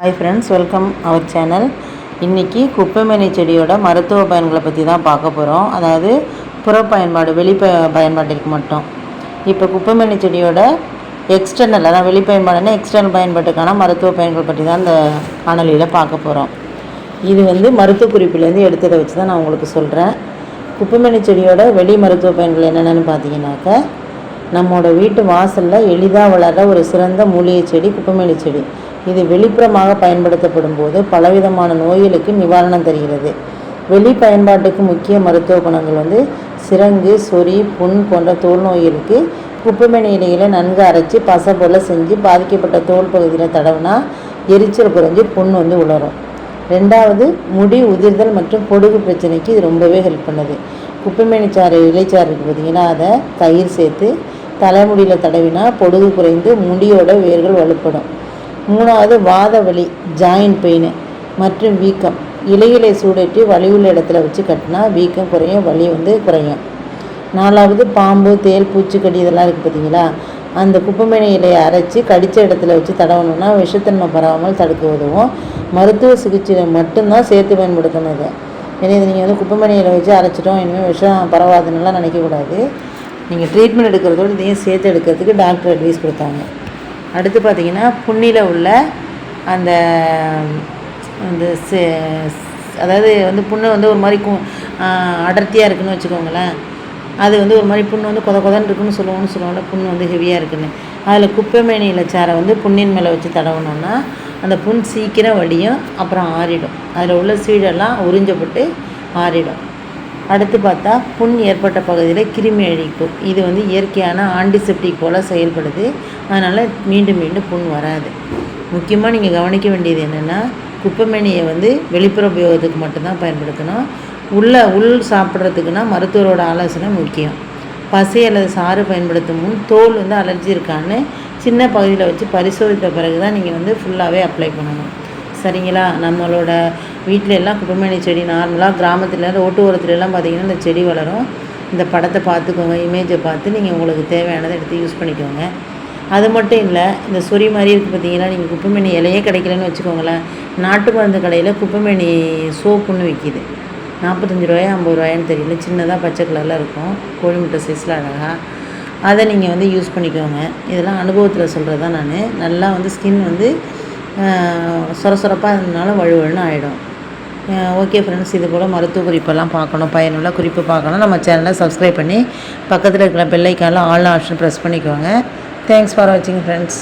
Hi friends welcome our channel இன்றைக்கி குப்பைமேனி செடியோட மருத்துவ பயன்களை பற்றி தான் பார்க்க போகிறோம் அதாவது புற பயன்பாடு வெளி பயன்பாட்டிற்கு மட்டும். இப்போ குப்பைமேனி செடியோட எக்ஸ்டர்னல் அதான் வெளி பயன்பாடுனா எக்ஸ்டர்னல் பயன்பாட்டுக்கான மருத்துவ பயன்கள் பற்றி தான் இந்த காணொலியில் பார்க்க போகிறோம் இது வந்து மருத்துவ குறிப்பிலேருந்து எடுத்ததை வச்சு தான் நான் உங்களுக்கு சொல்கிறேன் குப்பைமேனி செடியோட வெளி மருத்துவ பயன்கள் என்னென்னு பார்த்தீங்கன்னாக்க நம்மளோட வீட்டு வாசலில் எளிதாக வளர ஒரு சிறந்த மூலிகை செடி குப்பமேலி செடி. இது வெளிப்புறமாக பயன்படுத்தப்படும் போது பலவிதமான நோய்களுக்கு நிவாரணம் தருகிறது. வெளி பயன்பாட்டுக்கு முக்கிய மருத்துவ குணங்கள் வந்து சிரங்கு சொறி புண் போன்ற தோல் நோய்களுக்கு குப்பைமேனி இலைகளை நன்கு அரைச்சி பசை போல் செஞ்சு பாதிக்கப்பட்ட தோல் பகுதியில் தடவினா எரிச்சல் குறைஞ்சி புண் வந்து உலரும். ரெண்டாவது முடி உதிர்தல் மற்றும் பொடுகு பிரச்சனைக்கு இது ரொம்பவே ஹெல்ப் பண்ணுது. குப்பைமேனி சாறு இலைச்சாறு இருக்குது பார்த்தீங்கன்னா அதை தயிர் சேர்த்து தலைமுடியில் தடவினா பொடுகு குறைந்து முடியோட வேர்கள் வலுப்படும். மூணாவது வாத வலி ஜாயின்ட் பெயின் மற்றும் வீக்கம். இலைகளை சூடேற்றி வலியுள்ள இடத்துல வச்சு கட்டினா வீக்கம் குறையும் வலி வந்து குறையும். நாலாவது பாம்பு தேல் பூச்சிக்கடி இதெல்லாம் இருக்குது பார்த்தீங்களா அந்த குப்பைமேனி இலையை அரைச்சி கடித்த இடத்துல வச்சு தடவணும்னா விஷத்தன்மை பரவாமல் தடுக்க உதவும். மருத்துவ சிகிச்சையில் மட்டும்தான் சேர்த்து பயன்படுத்தணும் இதை. ஏன்னா இது நீங்கள் வந்து குப்பைமேனி இலை வச்சு அரைச்சிட்டோம் இனிமேல் விஷம் பரவாதுன்னெலாம் நினைக்கக்கூடாது. நீங்கள் ட்ரீட்மெண்ட் எடுக்கிறதோடு இதையும் சேர்த்து எடுக்கிறதுக்கு டாக்டர் அட்வைஸ் கொடுத்தாங்க. அடுத்து பார்த்தீங்கன்னா புண்ணியில் உள்ள அந்த அந்த அதாவது வந்து புண்ணு வந்து ஒரு மாதிரி கு அடர்த்தியாக இருக்குன்னு வச்சுக்கோங்களேன். அது வந்து ஒரு மாதிரி புண்ணு வந்து கொத கொதன்னு இருக்குன்னு சொல்லுவோம்னு சொல்லுவோம்ல புண்ணு வந்து ஹெவியாக இருக்குன்னு. அதில் குப்பைமேனியில் சாரை வந்து புண்ணின் மேலே வச்சு தடவணும்னா அந்த புண் சீக்கிரம் வடியும் அப்புறம் ஆறிடும். அதில் உள்ள சீடெல்லாம் உறிஞ்சப்பட்டு ஆறிடும். அடுத்து பார்த்தா புண் ஏற்பட்ட பகுதியில் கிருமி அழிப்பு. இது வந்து இயற்கையான ஆன்டிசெப்டிக் போல் செயல்படுது. அதனால் மீண்டும் மீண்டும் புண் வராது. முக்கியமாக நீங்கள் கவனிக்க வேண்டியது என்னென்னா குப்பைமேனியை வந்து வெளிப்புற உபயோகத்துக்கு மட்டும்தான் பயன்படுத்தணும். உள்ள உள் சாப்பிட்றதுக்குன்னா மருத்துவரோட ஆலோசனை முக்கியம். பசை அல்லது சாறு பயன்படுத்தும் முன் தோல் வந்து அலர்ஜி இருக்கான்னு சின்ன பகுதியில் வச்சு பரிசோதித்த பிறகு தான் நீங்கள் வந்து ஃபுல்லாகவே அப்ளை பண்ணணும். சரிங்களா? நம்மளோட வீட்டில எல்லாம் குப்பைமேனி செடி நார்மலாக கிராமத்தில் ரோட்டு ஓரத்துலலாம் பார்த்தீங்கன்னா இந்த செடி வளரும். இந்த படத்தை பார்த்துக்கோங்க இமேஜை பார்த்து நீங்கள் உங்களுக்கு தேவையானதை எடுத்து யூஸ் பண்ணிக்கோங்க. அது மட்டும் இல்லை இந்த சொறி மாதிரி இருக்குது பார்த்தீங்கன்னா நீங்கள் குப்பைமேனி இலையே கிடைக்கலன்னு வச்சுக்கோங்களேன். நாட்டு மருந்து கடையில் குப்பைமேனி சோப்புன்னு விற்கிது நாற்பத்தஞ்சு ரூபாயா ஐம்பது ரூபாயான்னு தெரியல. சின்னதாக பச்சை கலரில் இருக்கும். கோழி முட்டை சைஸில் அழகாக அதை நீங்கள் வந்து யூஸ் பண்ணிக்கோங்க. இதெல்லாம் அனுபவத்தில் சொல்கிறது தான் நான். நல்லா வந்து ஸ்கின் வந்து சொர சொரப்பாக இருந்தனால வழுவழுன்னு ஆகிடும் ஓகே ஃப்ரெண்ட்ஸ் இது போல் மருத்துவ குறிப்பெல்லாம் பார்க்கணும். பயனுள்ள குறிப்பு பார்க்கணும். நம்ம சேனலை சப்ஸ்கிரைப் பண்ணி பக்கத்தில் இருக்கிற பெல்லைக்கான ஆல் ஆப்ஷன் ப்ரெஸ் பண்ணிக்கோங்க. தேங்க்ஸ் ஃபார் வாட்சிங் ஃப்ரெண்ட்ஸ்